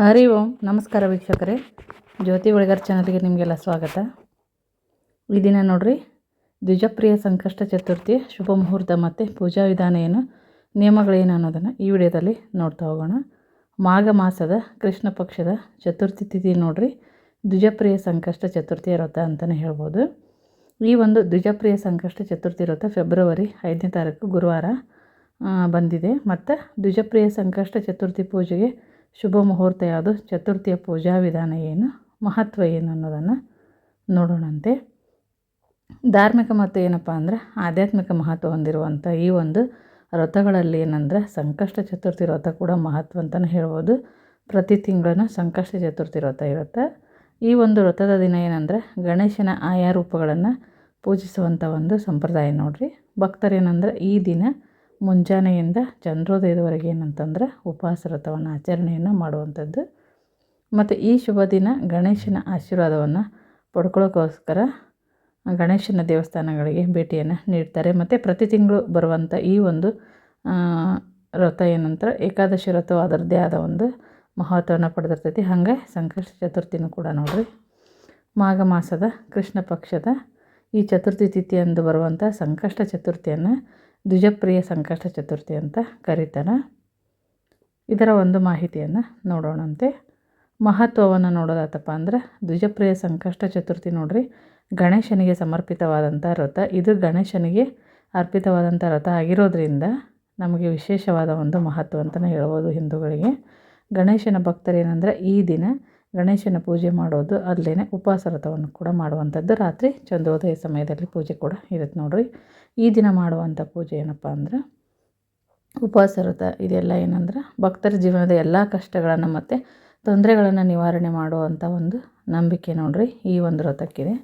ಹರಿ ಓಂ. ನಮಸ್ಕಾರ ವೀಕ್ಷಕರೇ. ಜ್ಯೋತಿ ಒಳಗರ್ ಚಾನಲ್ಗೆ ನಿಮಗೆಲ್ಲ ಸ್ವಾಗತ. ಈ ದಿನ ನೋಡ್ರಿ, ದ್ವಿಜಪ್ರಿಯ ಸಂಕಷ್ಟ ಚತುರ್ಥಿ ಶುಭ ಮುಹೂರ್ತ ಮತ್ತು ಪೂಜಾ ವಿಧಾನ ಏನು ನಿಯಮಗಳೇನು ಅನ್ನೋದನ್ನು ಈ ವಿಡಿಯೋದಲ್ಲಿ ನೋಡ್ತಾ ಹೋಗೋಣ. ಮಾಘ ಮಾಸದ ಕೃಷ್ಣ ಪಕ್ಷದ ಚತುರ್ಥಿ ತಿಥಿ ನೋಡ್ರಿ, ದ್ವಿಜಪ್ರಿಯ ಸಂಕಷ್ಟ ಚತುರ್ಥಿ ವ್ರತ ಅಂತಲೇ ಹೇಳ್ಬೋದು. ಈ ಒಂದು ದ್ವಿಜಪ್ರಿಯ ಸಂಕಷ್ಟ ಚತುರ್ಥಿ ವ್ರತ ಫೆಬ್ರವರಿ ಐದನೇ ತಾರೀಕು ಗುರುವಾರ ಬಂದಿದೆ. ಮತ್ತು ದ್ವಿಜಪ್ರಿಯ ಸಂಕಷ್ಟ ಚತುರ್ಥಿ ಪೂಜೆಗೆ ಶುಭ ಮುಹೂರ್ತ ಯಾವುದು? ಚತುರ್ಥಿಯ ಪೂಜಾ ವಿಧಾನ ಏನು? ಮಹತ್ವ ಏನು ಅನ್ನೋದನ್ನು ನೋಡೋಣಂತೆ. ಧಾರ್ಮಿಕ ಮತ್ತು ಏನಪ್ಪ ಅಂದರೆ, ಆಧ್ಯಾತ್ಮಿಕ ಮಹತ್ವ ಹೊಂದಿರುವಂಥ ಈ ಒಂದು ವ್ರತಗಳಲ್ಲಿ ಏನಂದರೆ, ಸಂಕಷ್ಟ ಚತುರ್ಥಿ ವ್ರತ ಕೂಡ ಮಹತ್ವ ಅಂತಲೇ ಹೇಳ್ಬೋದು. ಪ್ರತಿ ತಿಂಗಳನ್ನ ಸಂಕಷ್ಟ ಚತುರ್ಥಿ ವ್ರತ ಇರುತ್ತೆ. ಈ ಒಂದು ವ್ರತದ ದಿನ ಏನಂದರೆ, ಗಣೇಶನ ಆಯಾ ರೂಪಗಳನ್ನು ಪೂಜಿಸುವಂಥ ಒಂದು ಸಂಪ್ರದಾಯ ನೋಡಿರಿ. ಭಕ್ತರೇನಂದರೆ, ಈ ದಿನ ಮುಂಜಾನೆಯಿಂದ ಚಂದ್ರೋದಯದವರೆಗೆ ಏನಂತಂದ್ರೆ ಉಪವಾಸ ವ್ರತವನ್ನು ಆಚರಣೆಯನ್ನು ಮಾಡುವಂಥದ್ದು. ಮತ್ತು ಈ ಶುಭ ದಿನ ಗಣೇಶನ ಆಶೀರ್ವಾದವನ್ನು ಪಡ್ಕೊಳ್ಳೋಕ್ಕೋಸ್ಕರ ಗಣೇಶನ ದೇವಸ್ಥಾನಗಳಿಗೆ ಭೇಟಿಯನ್ನು ನೀಡ್ತಾರೆ. ಮತ್ತು ಪ್ರತಿ ತಿಂಗಳು ಬರುವಂಥ ಈ ಒಂದು ವ್ರತ ಏನಂತರ ಏಕಾದಶಿ ವ್ರತವು ಅದರದ್ದೇ ಆದ ಒಂದು ಮಹತ್ವವನ್ನು ಪಡೆದಿರ್ತೈತಿ. ಹಾಗೆ ಸಂಕಷ್ಟ ಚತುರ್ಥಿನೂ ಕೂಡ ನೋಡಿರಿ. ಮಾಘ ಮಾಸದ ಕೃಷ್ಣ ಪಕ್ಷದ ಈ ಚತುರ್ಥಿ ತಿಥಿಯಂದು ಬರುವಂಥ ಸಂಕಷ್ಟ ಚತುರ್ಥಿಯನ್ನು ದ್ವಿಜಪ್ರಿಯ ಸಂಕಷ್ಟ ಚತುರ್ಥಿ ಅಂತ ಕರೀತಾರೆ ಇದರ ಒಂದು ಮಾಹಿತಿಯನ್ನು ನೋಡೋಣಂತೆ. ಮಹತ್ವವನ್ನು ನೋಡೋದಾತಪ್ಪ ಅಂದ್ರೆ ದ್ವಿಜಪ್ರಿಯ ಸಂಕಷ್ಟ ಚತುರ್ಥಿ ನೋಡ್ರಿ. ಗಣೇಶನಿಗೆ ಸಮರ್ಪಿತವಾದಂಥ ವ್ರತ. ಇದು ಗಣೇಶನಿಗೆ ಅರ್ಪಿತವಾದಂಥ ವ್ರತ ಆಗಿರೋದ್ರಿಂದ ನಮಗೆ ವಿಶೇಷವಾದ ಒಂದು ಮಹತ್ವ ಅಂತಲೇ ಹೇಳ್ಬೋದು ಹಿಂದೂಗಳಿಗೆ. ಗಣೇಶನ ಭಕ್ತರೇನೆಂದರೆ ಈ ದಿನ ಗಣೇಶನ ಪೂಜೆ ಮಾಡೋದು ಅಲ್ಲೇ ಉಪವಾಸ ವ್ರತವನ್ನು ಕೂಡ ಮಾಡುವಂಥದ್ದು. ರಾತ್ರಿ ಚಂದ್ರೋದಯ ಸಮಯದಲ್ಲಿ ಪೂಜೆ ಕೂಡ ಇರುತ್ತೆ ನೋಡ್ರಿ. ಈ ದಿನ ಮಾಡುವಂಥ ಪೂಜೆ ಏನಪ್ಪ ಅಂದ್ರೆ ಉಪವಾಸ ವ್ರತ. ಇದೆಲ್ಲ ಏನಂದ್ರೆ ಭಕ್ತರ ಜೀವನದ ಎಲ್ಲ ಕಷ್ಟಗಳನ್ನು ಮತ್ತು ತೊಂದರೆಗಳನ್ನು ನಿವಾರಣೆ ಮಾಡುವಂಥ ಒಂದು ನಂಬಿಕೆ ನೋಡ್ರಿ ಈ ಒಂದು ವ್ರತಕ್ಕಿದೆ.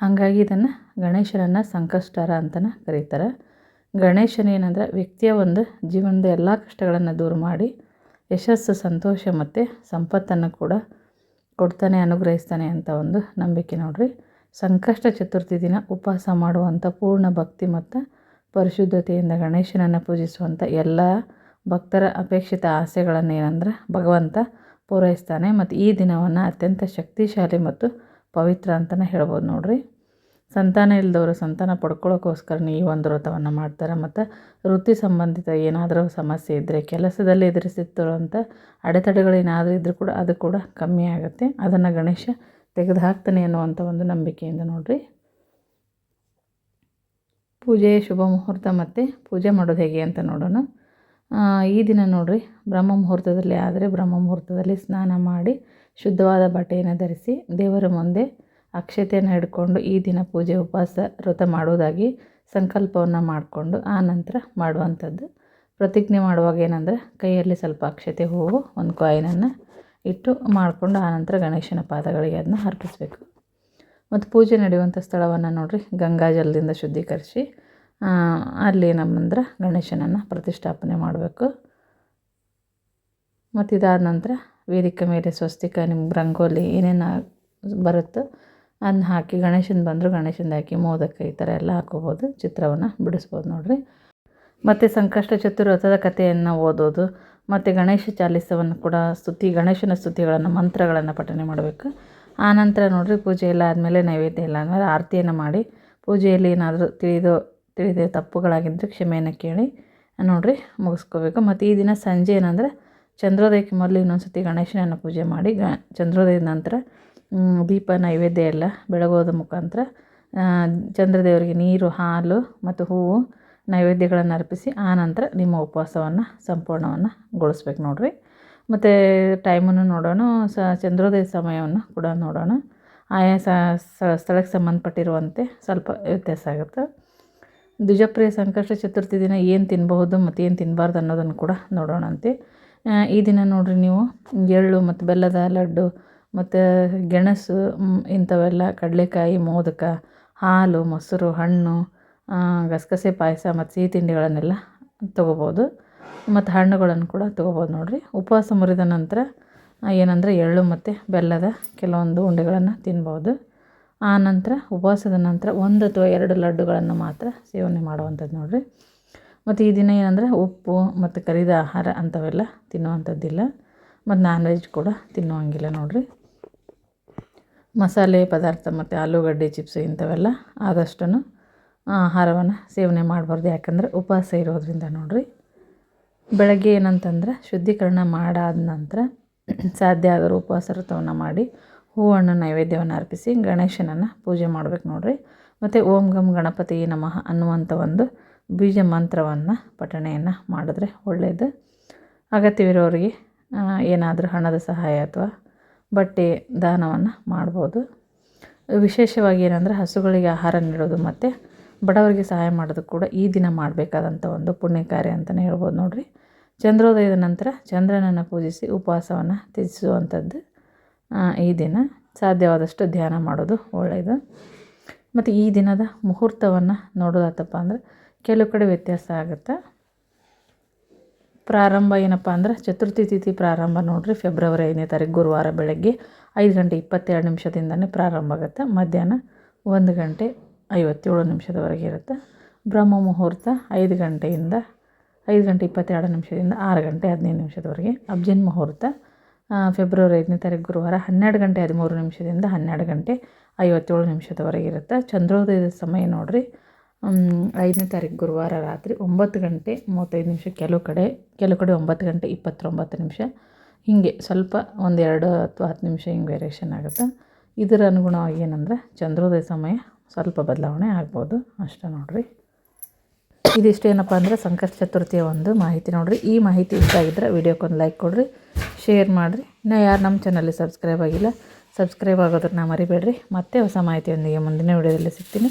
ಹಾಗಾಗಿ ಇದನ್ನು ಗಣೇಶನನ್ನು ಸಂಕಷ್ಟರ ಅಂತಲೇ ಕರೀತಾರೆ. ಏನಂದ್ರೆ ವ್ಯಕ್ತಿಯ ಒಂದು ಜೀವನದ ಎಲ್ಲ ಕಷ್ಟಗಳನ್ನು ದೂರ ಮಾಡಿ ಯಶಸ್ಸು, ಸಂತೋಷ ಮತ್ತು ಸಂಪತ್ತನ್ನು ಕೂಡ ಕೊಡ್ತಾನೆ, ಅನುಗ್ರಹಿಸ್ತಾನೆ ಅಂತ ಒಂದು ನಂಬಿಕೆ ನೋಡಿರಿ. ಸಂಕಷ್ಟ ಚತುರ್ಥಿ ದಿನ ಉಪವಾಸ ಮಾಡುವಂಥ ಪೂರ್ಣ ಭಕ್ತಿ ಮತ್ತು ಪರಿಶುದ್ಧತೆಯಿಂದ ಗಣೇಶನನ್ನು ಪೂಜಿಸುವಂಥ ಎಲ್ಲ ಭಕ್ತರ ಅಪೇಕ್ಷಿತ ಆಸೆಗಳನ್ನು ಏನಂದ್ರೆ ಭಗವಂತ ಪೂರೈಸ್ತಾನೆ. ಮತ್ತು ಈ ದಿನವನ್ನು ಅತ್ಯಂತ ಶಕ್ತಿಶಾಲಿ ಮತ್ತು ಪವಿತ್ರ ಅಂತಲೇ ಹೇಳ್ಬೋದು ನೋಡ್ರಿ. ಸಂತಾನ ಇಲ್ಲದವರು ಸಂತಾನ ಪಡ್ಕೊಳ್ಳೋಕ್ಕೋಸ್ಕರನೇ ಈ ಒಂದು ವ್ರತವನ್ನು ಮಾಡ್ತಾರೆ. ಮತ್ತು ವೃತ್ತಿ ಸಂಬಂಧಿತ ಏನಾದರೂ ಸಮಸ್ಯೆ ಇದ್ದರೆ ಕೆಲಸದಲ್ಲಿ ಎದುರಿಸುತ್ತಿರುವಂಥ ಅಡೆತಡೆಗಳೇನಾದರೂ ಇದ್ದರೂ ಕೂಡ ಅದು ಕೂಡ ಕಮ್ಮಿ ಆಗುತ್ತೆ. ಅದನ್ನು ಗಣೇಶ ತೆಗೆದು ಹಾಕ್ತಾನೆ ಅನ್ನುವಂಥ ಒಂದು ನಂಬಿಕೆಯಿಂದ ನೋಡಿರಿ. ಪೂಜೆ ಶುಭ ಮುಹೂರ್ತ ಮತ್ತು ಪೂಜೆ ಮಾಡೋದು ಹೇಗೆ ಅಂತ ನೋಡೋಣ. ಈ ದಿನ ನೋಡಿರಿ, ಬ್ರಹ್ಮ ಮುಹೂರ್ತದಲ್ಲಿ ಆದರೆ ಬ್ರಹ್ಮ ಮುಹೂರ್ತದಲ್ಲಿ ಸ್ನಾನ ಮಾಡಿ ಶುದ್ಧವಾದ ಬಟ್ಟೆಯನ್ನು ಧರಿಸಿ ದೇವರ ಮುಂದೆ ಅಕ್ಷತೆಯನ್ನು ಹಿಡ್ಕೊಂಡು ಈ ದಿನ ಪೂಜೆ ಉಪವಾಸ ವ್ರತ ಮಾಡೋದಾಗಿ ಸಂಕಲ್ಪವನ್ನು ಮಾಡಿಕೊಂಡು ಆ ನಂತರ ಮಾಡುವಂಥದ್ದು. ಪ್ರತಿಜ್ಞೆ ಮಾಡುವಾಗ ಏನಂದರೆ ಕೈಯಲ್ಲಿ ಸ್ವಲ್ಪ ಅಕ್ಷತೆ ಹೂವು ಒಂದು ಕಾಯಿನನ್ನು ಇಟ್ಟು ಮಾಡಿಕೊಂಡು ಆನಂತರ ಗಣೇಶನ ಪಾದಗಳಿಗೆ ಅದನ್ನ ಅರ್ಪಿಸಬೇಕು. ಮತ್ತು ಪೂಜೆ ನಡೆಯುವಂಥ ಸ್ಥಳವನ್ನು ನೋಡಿರಿ ಗಂಗಾ ಜಲದಿಂದ ಶುದ್ಧೀಕರಿಸಿ ಆ, ಅಲ್ಲಿ ನಮ್ಮಂದ್ರೆ ಗಣೇಶನನ್ನು ಪ್ರತಿಷ್ಠಾಪನೆ ಮಾಡಬೇಕು. ಮತ್ತು ಇದಾದ ನಂತರ ವೇದಿಕೆ ಮೇಲೆ ಸ್ವಸ್ತಿಕ ನಿಮ್ಗೆ ರಂಗೋಲಿ ಏನೇನು ಬರುತ್ತೋ ಅದನ್ನ ಹಾಕಿ ಗಣೇಶನ ಬಂದರೂ ಗಣೇಶನ ಹಾಕಿ ಮೋದಕ ಈ ಥರ ಎಲ್ಲ ಹಾಕೋಬೋದು, ಚಿತ್ರವನ್ನು ಬಿಡಿಸ್ಬೋದು ನೋಡಿರಿ. ಮತ್ತು ಸಂಕಷ್ಟ ಚತುರ್ವಥದ ಕಥೆಯನ್ನು ಓದೋದು, ಮತ್ತು ಗಣೇಶ ಚಾಲಿಸವನ್ನು ಕೂಡ ಸ್ತುತಿ, ಗಣೇಶನ ಸ್ತುತಿಗಳನ್ನು, ಮಂತ್ರಗಳನ್ನು ಪಠನೆ ಮಾಡಬೇಕು. ಆನಂತರ ನೋಡಿರಿ ಪೂಜೆ ಎಲ್ಲ ಆದಮೇಲೆ ನೈವೇದ್ಯ ಇಲ್ಲ ಆದಮೇಲೆ ಆರತಿಯನ್ನು ಮಾಡಿ, ಪೂಜೆಯಲ್ಲಿ ಏನಾದರೂ ತಿಳಿದು, ತಿಳಿದ ತಪ್ಪುಗಳಾಗಿದ್ದರೆ ಕ್ಷಮೆಯನ್ನು ಕೇಳಿ ನೋಡಿರಿ ಮುಗಿಸ್ಕೋಬೇಕು. ಮತ್ತು ಈ ದಿನ ಸಂಜೆ ಏನಂದರೆ ಚಂದ್ರೋದಯಕ್ಕೆ ಮೊದಲು ಇನ್ನೊಂದು ಸತಿ ಗಣೇಶನನ್ನು ಪೂಜೆ ಮಾಡಿ, ಗ, ಚಂದ್ರೋದಯದ ನಂತರ ದೀಪ ನೈವೇದ್ಯ ಎಲ್ಲ ಬೆಳಗೋದ ಮುಖಾಂತರ ಚಂದ್ರದೇವರಿಗೆ ನೀರು, ಹಾಲು ಮತ್ತು ಹೂವು ನೈವೇದ್ಯಗಳನ್ನು ಅರ್ಪಿಸಿ, ಆ ನಂತರ ನಿಮ್ಮ ಉಪವಾಸವನ್ನು ಸಂಪೂರ್ಣವನ್ನು ಗೊಳಿಸ್ಬೇಕು ನೋಡಿರಿ. ಮತ್ತು ಟೈಮನ್ನು ನೋಡೋಣ, ಸ, ಚಂದ್ರೋದಯ ಸಮಯವನ್ನು ಕೂಡ ನೋಡೋಣ. ಆಯಾ ಸ್ಥಳಕ್ಕೆ ಸಂಬಂಧಪಟ್ಟಿರುವಂತೆ ಸ್ವಲ್ಪ ವ್ಯತ್ಯಾಸ ಆಗುತ್ತೆ. ದ್ವಿಜಪ್ರಿಯ ಸಂಕಷ್ಟ ಚತುರ್ಥಿ ದಿನ ಏನು ತಿನ್ನಬಹುದು ಮತ್ತು ಏನು ತಿನ್ನಬಾರ್ದು ಅನ್ನೋದನ್ನು ಕೂಡ ನೋಡೋಣಂತೆ. ಈ ದಿನ ನೋಡಿರಿ ನೀವು ಎಳ್ಳು ಮತ್ತು ಬೆಲ್ಲದ ಲಡ್ಡು ಮತ್ತು ಗೆಣಸು ಇಂಥವೆಲ್ಲ ಕಡಲೆಕಾಯಿ, ಮೋದಕ, ಹಾಲು, ಮೊಸರು, ಹಣ್ಣು ಗಸಗಸೆ ಪಾಯಸ ಮತ್ತು ಸಿಹಿ ತಿಂಡಿಗಳನ್ನೆಲ್ಲ ತೊಗೋಬೋದು. ಮತ್ತು ಹಣ್ಣುಗಳನ್ನು ಕೂಡ ತೊಗೋಬೋದು ನೋಡಿರಿ. ಉಪವಾಸ ಮುರಿದ ನಂತರ ಏನಂದರೆ ಎಳ್ಳು ಮತ್ತು ಬೆಲ್ಲದ ಕೆಲವೊಂದು ಉಂಡೆಗಳನ್ನು ತಿನ್ಬೋದು. ಆ ನಂತರ, ಉಪವಾಸದ ನಂತರ ಒಂದು ಅಥವಾ ಎರಡು ಲಡ್ಡುಗಳನ್ನು ಮಾತ್ರ ಸೇವನೆ ಮಾಡುವಂಥದ್ದು ನೋಡಿರಿ. ಮತ್ತು ಈ ದಿನ ಏನಂದರೆ ಉಪ್ಪು ಮತ್ತು ಕರಿದ ಆಹಾರ ಅಂಥವೆಲ್ಲ ತಿನ್ನುವಂಥದ್ದಿಲ್ಲ. ಮತ್ತು ನಾನ್ ವೆಜ್ ಕೂಡ ತಿನ್ನುವಂಗಿಲ್ಲ ನೋಡಿರಿ. ಮಸಾಲೆ ಪದಾರ್ಥ ಮತ್ತು ಆಲೂಗಡ್ಡೆ, ಚಿಪ್ಸು ಇಂಥವೆಲ್ಲ ಆದಷ್ಟು ಆಹಾರವನ್ನು ಸೇವನೆ ಮಾಡಬಾರ್ದು. ಯಾಕಂದರೆ ಉಪವಾಸ ಇರೋದರಿಂದ ನೋಡಿರಿ, ಬೆಳಗ್ಗೆ ಏನಂತಂದ್ರೆ ಶುದ್ಧೀಕರಣ ಮಾಡಾದ ನಂತರ ಸಾಧ್ಯ ಆದರೂ ಉಪವಾಸ ವ್ರತವನ್ನು ಮಾಡಿ ಹೂವನ್ನು ನೈವೇದ್ಯವನ್ನು ಅರ್ಪಿಸಿ ಗಣೇಶನನ್ನು ಪೂಜೆ ಮಾಡ್ಬೇಕು ನೋಡಿರಿ. ಮತ್ತು ಓಂ ಗಂ ಗಣಪತಿ ನಮಃ ಅನ್ನುವಂಥ ಒಂದು ಬೀಜ ಮಂತ್ರವನ್ನು ಪಠಣೆಯನ್ನು ಮಾಡಿದ್ರೆ ಒಳ್ಳೆಯದು ಅಗತ್ಯವಿರೋರಿಗೆ ಏನಾದರೂ ಹಣದ ಸಹಾಯ ಅಥವಾ ಬಟ್ಟೆ ದಾನವನ್ನು ಮಾಡ್ಬೋದು. ವಿಶೇಷವಾಗಿ ಏನಂದರೆ ಹಸುಗಳಿಗೆ ಆಹಾರ ನೀಡೋದು ಮತ್ತು ಬಡವರಿಗೆ ಸಹಾಯ ಮಾಡೋದು ಕೂಡ ಈ ದಿನ ಮಾಡಬೇಕಾದಂಥ ಒಂದು ಪುಣ್ಯ ಕಾರ್ಯ ಅಂತಲೇ ಹೇಳ್ಬೋದು ನೋಡಿರಿ. ಚಂದ್ರೋದಯದ ನಂತರ ಚಂದ್ರನನ್ನು ಪೂಜಿಸಿ ಉಪವಾಸವನ್ನು ತ್ಯಜಿಸುವಂಥದ್ದು ಈ ದಿನ ಸಾಧ್ಯವಾದಷ್ಟು ಧ್ಯಾನ ಮಾಡೋದು ಒಳ್ಳೆಯದು. ಮತ್ತು ಈ ದಿನದ ಮುಹೂರ್ತವನ್ನು ನೋಡೋದಾತಪ್ಪ ಅಂದರೆ ಕೆಲವು ಕಡೆ ವ್ಯತ್ಯಾಸ ಆಗುತ್ತೆ ಪ್ರಾರಂಭ ಏನಪ್ಪ ಅಂದ್ರೆ ಚತುರ್ಥಿ ತಿಥಿ ಪ್ರಾರಂಭ ನೋಡಿರಿ, ಫೆಬ್ರವರಿ ಐದನೇ ತಾರೀಕು ಗುರುವಾರ ಬೆಳಗ್ಗೆ ಐದು ಗಂಟೆ ಇಪ್ಪತ್ತೆರಡು ನಿಮಿಷದಿಂದನೇ ಪ್ರಾರಂಭ ಆಗುತ್ತೆ. ಮಧ್ಯಾಹ್ನ ಒಂದು ಗಂಟೆ ಐವತ್ತೇಳು ನಿಮಿಷದವರೆಗೆ ಇರುತ್ತೆ. ಬ್ರಹ್ಮ ಮುಹೂರ್ತ ಐದು ಗಂಟೆಯಿಂದ ಐದು ಗಂಟೆ ಇಪ್ಪತ್ತೆರಡು ನಿಮಿಷದಿಂದ ಆರು ಗಂಟೆ ಹದಿನೈದು ನಿಮಿಷದವರೆಗೆ. ಅಬ್ಜಿನ್ ಮುಹೂರ್ತ ಫೆಬ್ರವರಿ ಐದನೇ ತಾರೀಕು ಗುರುವಾರ ಹನ್ನೆರಡು ಗಂಟೆ ಹದಿಮೂರು ನಿಮಿಷದಿಂದ ಹನ್ನೆರಡು ಗಂಟೆ ಐವತ್ತೇಳು ನಿಮಿಷದವರೆಗೆ ಇರುತ್ತೆ. ಚಂದ್ರೋದಯದ ಸಮಯ ನೋಡಿರಿ. ಐದನೇ ತಾರೀಕು ಗುರುವಾರ ರಾತ್ರಿ ಒಂಬತ್ತು ಗಂಟೆ ಮೂವತ್ತೈದು ನಿಮಿಷ, ಕೆಲವು ಕಡೆ ಕೆಲವು ಕಡೆ ಒಂಬತ್ತು ಗಂಟೆ ಇಪ್ಪತ್ತೊಂಬತ್ತು ನಿಮಿಷ. ಹೀಗೆ ಸ್ವಲ್ಪ ಒಂದೆರಡು ಅಥವಾ ಹತ್ತು ನಿಮಿಷ ಹಿಂಗೆ ವೇರಿಯೇಷನ್ ಆಗುತ್ತೆ. ಇದರ ಅನುಗುಣವಾಗಿ ಏನಂದರೆ ಚಂದ್ರೋದಯ ಸಮಯ ಸ್ವಲ್ಪ ಬದಲಾವಣೆ ಆಗ್ಬೋದು. ಅಷ್ಟೇ ನೋಡಿರಿ. ಇದಿಷ್ಟು ಏನಪ್ಪ ಅಂದರೆ ಸಂಕಷ್ಟ ಚತುರ್ಥಿಯ ಒಂದು ಮಾಹಿತಿ ನೋಡಿರಿ. ಈ ಮಾಹಿತಿ ಇಷ್ಟ ಆಗಿದ್ದರೆ ವಿಡಿಯೋಕ್ಕೊಂದು ಲೈಕ್ ಕೊಡಿರಿ ಶೇರ್ ಮಾಡಿರಿ. ಇನ್ನು ಯಾರು ನಮ್ಮ ಚಾನಲ್ಲಿ ಸಬ್ಸ್ಕ್ರೈಬ್ ಆಗಿಲ್ಲ ಸಬ್ಸ್ಕ್ರೈಬ್ ಆಗೋದನ್ನ ಮರಿಬೇಡ್ರಿ. ಮತ್ತೆ ಹೊಸ ಮಾಹಿತಿಯೊಂದಿಗೆ ಮುಂದಿನ ವಿಡಿಯೋದಲ್ಲಿ ಸಿಗ್ತೀನಿ.